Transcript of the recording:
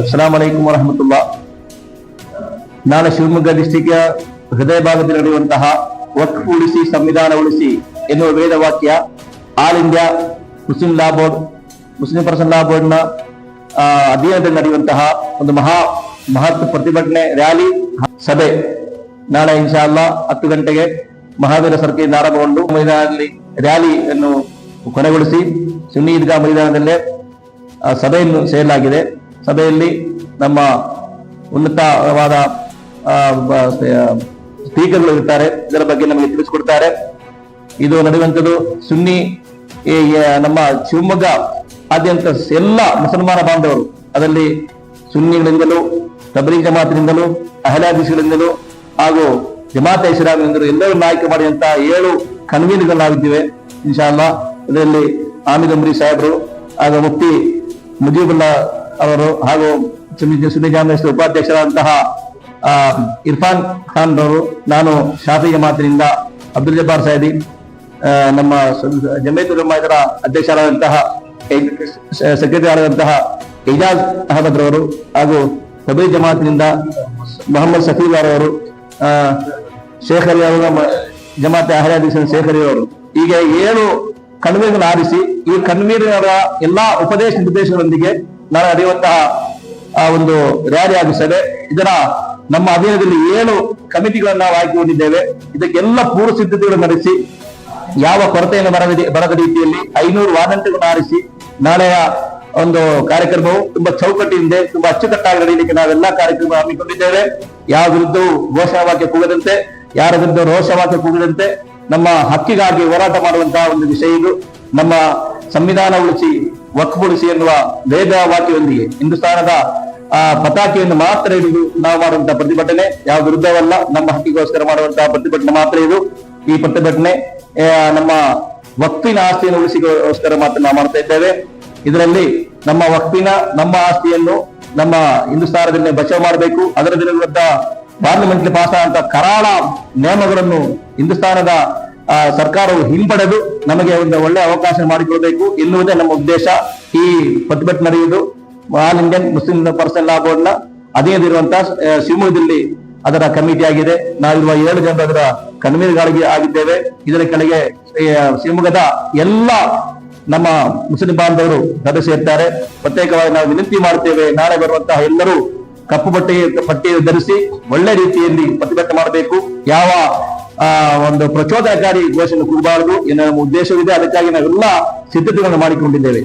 ಅಸ್ಸಲಾಂ ವಲೈಕುಂ ವರಹಮತುಲ್ಲಾ ನಾನು ಶಿವಮೊಗ್ಗ ಡಿಸ್ಟಿಕ್ ಹೃದಯ ಭಾಗದಲ್ಲಿ ನಡೆಯುವಂತಹ ವಕ್ಫ್ ಉಳಿಸಿ ಸಂವಿಧಾನ ಉಳಿಸಿ ಎನ್ನುವ ವೇದ ವಾಕ್ಯ all India Muslim law board Muslim person law ಬೋರ್ಡ್ನ ಆ, ಅಧೀನದಲ್ಲಿ ನಡೆಯುವಂತಹ ಒಂದು ಮಹಾ ಮಹತ್ವ ಪ್ರತಿಭಟನೆ ರ್ಯಾಲಿ ಸಭೆ. ನಾಳೆ ಇನ್ಶಾ ಅಲ್ಲಾ ಹತ್ತು ಗಂಟೆಗೆ ಮಹಾವೀರ ಸರ್ಕಿಯಿಂದ ಆರಂಭಗೊಂಡು ಮೈದಾನದಲ್ಲಿ ರ್ಯಾಲಿಯನ್ನು ಕೊನೆಗೊಳಿಸಿ ಸುನ್ನಿ ಈದ್ಗಾ ಮೈದಾನದಲ್ಲೇ ಸಭೆಯನ್ನು ಸೇರಲಾಗಿದೆ. ಸಭೆಯಲ್ಲಿ ನಮ್ಮ ಉನ್ನತವಾದ ಸ್ಪೀಕರ್ಗಳು ಇರ್ತಾರೆ. ಇದರ ಬಗ್ಗೆ ನಮಗೆ ತಿಳಿಸಿಕೊಡ್ತಾರೆ. ಇದು ನಡೆಯುವಂಥದ್ದು ಸುನ್ನಿ ನಮ್ಮ ಶಿವಮೊಗ್ಗ ಆದ್ಯಂತ ಎಲ್ಲ ಮುಸಲ್ಮಾನ ಬಾಂಧವರು. ಅದರಲ್ಲಿ ಸುನ್ನಿಗಳಿಂದಲೂ, ತಬರಿ ಜಮಾತಿನಿಂದಲೂ, ಅಹಲಾದೀಸ್ಗಳಿಂದಲೂ ಹಾಗೂ ಜಮಾತ ಇಸ್ಲಾಮಿನಿಂದಲೂ ಎಲ್ಲರೂ ನಾಯಕ ಮಾಡಿದಂತಹ ಏಳು ನಾವಿದ್ದೇವೆ ಇನ್ಶಾಲ್ಲಾ ಇದರಲ್ಲಿ ಆಮಿದ್ ಅಂಬ್ರಿ ಸಾಹೇಬರು ಹಾಗೂ ಮುಫ್ತಿ ಮುಜೀಬುಲ್ಲಾ ಅವರು ಹಾಗೂ ಜಾಮಿಯ ಉಪಾಧ್ಯಕ್ಷರಾದಂತಹ ಇರ್ಫಾನ್ ಖಾನ್ ರವರು ನಾನು ಶಾಫಿಗೆ ಮಾತಿನಿಂದ ಅಬ್ದುಲ್ ಜಬ್ಬಾರ್ ಸಾಹೇಬಿ ನಮ್ಮ ಜಮೀತ್ ಉಲಮಾ ಇದರ ಅಧ್ಯಕ್ಷರಾದಂತಹ ಸೆಕ್ರೆಟರಿ ಆದಂತಹ ಇಜಾಜ್ ಅಹಮದ್ ರವರು ಹಾಗೂ ತಬೀ ಜಮಾತಿನಿಂದ ಮೊಹಮ್ಮದ್ ಸಫೀದಾರ್ ಅವರು ಶೇಖ್ ಅಲಿ ಅವರು, ನಮ್ಮ ಜಮಾತೆ ಅಹ್ಲಾದೀಸನ್ ಶೇಖ್ ಅಲಿ ಅವರು ಹೀಗೆ ಏಳು ಕಣ್ವೀರ್ಗಳನ್ನು ಆರಿಸಿ, ಈ ಕಣ್ವೀರರ ಎಲ್ಲಾ ಉಪದೇಶ ನಿರ್ದೇಶನದೊಂದಿಗೆ ನಾನು ಅರಿಯುವಂತಹ ಆ, ಒಂದು ರ್ಯಾಲಿ ಆಗಿಸ್ತದೆ ಇದರ ನಮ್ಮ ಅಧೀನದಲ್ಲಿ ಏಳು ಕಮಿಟಿಗಳನ್ನು ನಾವು ಆಯ್ಕೆಗೊಂಡಿದ್ದೇವೆ ಇದಕ್ಕೆಲ್ಲ ಪೂರ್ವ ಸಿದ್ಧತೆಗಳು ನಡೆಸಿ, ಯಾವ ಕೊರತೆಯನ್ನು ಬರದ ಬರದ ರೀತಿಯಲ್ಲಿ ಐನೂರು ವಾರಂಟಿಗಳನ್ನು ಆರಿಸಿ, ನಾಳೆಯ ಒಂದು ಕಾರ್ಯಕ್ರಮವು ತುಂಬಾ ಚೌಕಟ್ಟಿಯಿಂದ ತುಂಬಾ ಅಚ್ಚುಕಟ್ಟಾಗಿ ನಡೆಯಲಿಕ್ಕೆ ನಾವೆಲ್ಲ ಕಾರ್ಯಕ್ರಮ ಹಮ್ಮಿಕೊಂಡಿದ್ದೇವೆ. ಯಾವ ವಿರುದ್ಧವೂ ಘೋಷವಾಕ್ಯ ಕೂಗದಂತೆ, ಯಾರ ವಿರುದ್ಧ ರೋಷವಾಕ್ಯ ಕೂಗದಂತೆ, ನಮ್ಮ ಹಕ್ಕಿಗಾಗಿ ಹೋರಾಟ ಮಾಡುವಂತಹ ಒಂದು ವಿಷಯ ಇದು. ನಮ್ಮ ಸಂವಿಧಾನ ಉಳಿಸಿ ವಕ್ಫ್ ಉಳಿಸಿ ಎನ್ನುವ ವೇದ ವಾಕ್ಯದೊಂದಿಗೆ ಹಿಂದೂಸ್ತಾನದ, ಆ, ಪತಾಕೆಯನ್ನು ಮಾತ್ರ ಹಿಡಿದು ನಾವು ಮಾಡುವಂತಹ ಪ್ರತಿಭಟನೆ. ಯಾವ ವಿರುದ್ಧವಲ್ಲ, ನಮ್ಮ ಹಕ್ಕಿಗೋಸ್ಕರ ಮಾಡುವಂತಹ ಪ್ರತಿಭಟನೆ ಮಾತ್ರ ಇದು. ಈ ಪ್ರತಿಭಟನೆ ನಮ್ಮ ವಕ್ತಿನ ಆಸ್ತಿಯನ್ನು ಉಳಿಸಿಗೋಸ್ಕರ ಮಾತ್ರ ನಾವು ಮಾಡ್ತಾ ಇದ್ದೇವೆ. ಇದರಲ್ಲಿ ನಮ್ಮ ವಕ್ತಿನ ನಮ್ಮ ಆಸ್ತಿಯನ್ನು ನಮ್ಮ ಹಿಂದೂಸ್ತಾನದಲ್ಲಿ ಬಚಾವ್ ಮಾಡಬೇಕು. ಅದರ ವಿರುದ್ಧ ಪಾರ್ಲಿಮೆಂಟ್ ಪಾಸ್ ಆದಂತಹ ಕರಾಳ ನಿಯಮಗಳನ್ನು ಹಿಂದೂಸ್ತಾನದ ಸರ್ಕಾರವು ಹಿಂಪಡೆದು ನಮಗೆ ಒಂದು ಒಳ್ಳೆ ಅವಕಾಶ ಮಾಡಿಕೊಡಬೇಕು ಎನ್ನುವುದೇ ನಮ್ಮ ಉದ್ದೇಶ. ಈ ಪ್ರತಿಭಟನೆ ನಡೆಯುವುದು. All Indian Muslim person law ಬೋರ್ಡ್ನ ಅಧೀನದಿರುವಂತಹ ಶಿವಮೊಗ್ಗದಲ್ಲಿ ಅದರ ಕಮಿಟಿ ಆಗಿದೆ. ನಾವಿರುವ ಏಳು ಜನರು ಅದರ ಕನ್ವೀನರ್ಗಳಿಗೆ ಆಗಿದ್ದೇವೆ. ಇದರ ಕೆಳಗೆ ಶಿವಮೊಗ್ಗದ ಎಲ್ಲ ನಮ್ಮ ಮುಸ್ಲಿಂ ಬಾಂಧವರು ಸದಸ್ಯ ಸೇರ್ತಾರೆ. ಪ್ರತ್ಯೇಕವಾಗಿ ನಾವು ವಿನಂತಿ ಮಾಡುತ್ತೇವೆ, ನಾಳೆ ಬರುವಂತಹ ಎಲ್ಲರೂ ಕಪ್ಪು ಬಟ್ಟೆ ಪಟ್ಟಿ ಧರಿಸಿ ಒಳ್ಳೆ ರೀತಿಯಲ್ಲಿ ಪ್ರತಿಭಟನೆ ಮಾಡಬೇಕು. ಯಾವ ಆ, ಒಂದು ಪ್ರಚೋದನಕಾರಿ ಘೋಷಣೆ ಕೂಡಬಾರದು ಎನ್ನುವ ಉದ್ದೇಶವಿದೆ. ಅದಕ್ಕಾಗಿ ನಾವೆಲ್ಲ ಸಿದ್ಧತೆಗಳನ್ನು ಮಾಡಿಕೊಂಡಿದ್ದೇವೆ.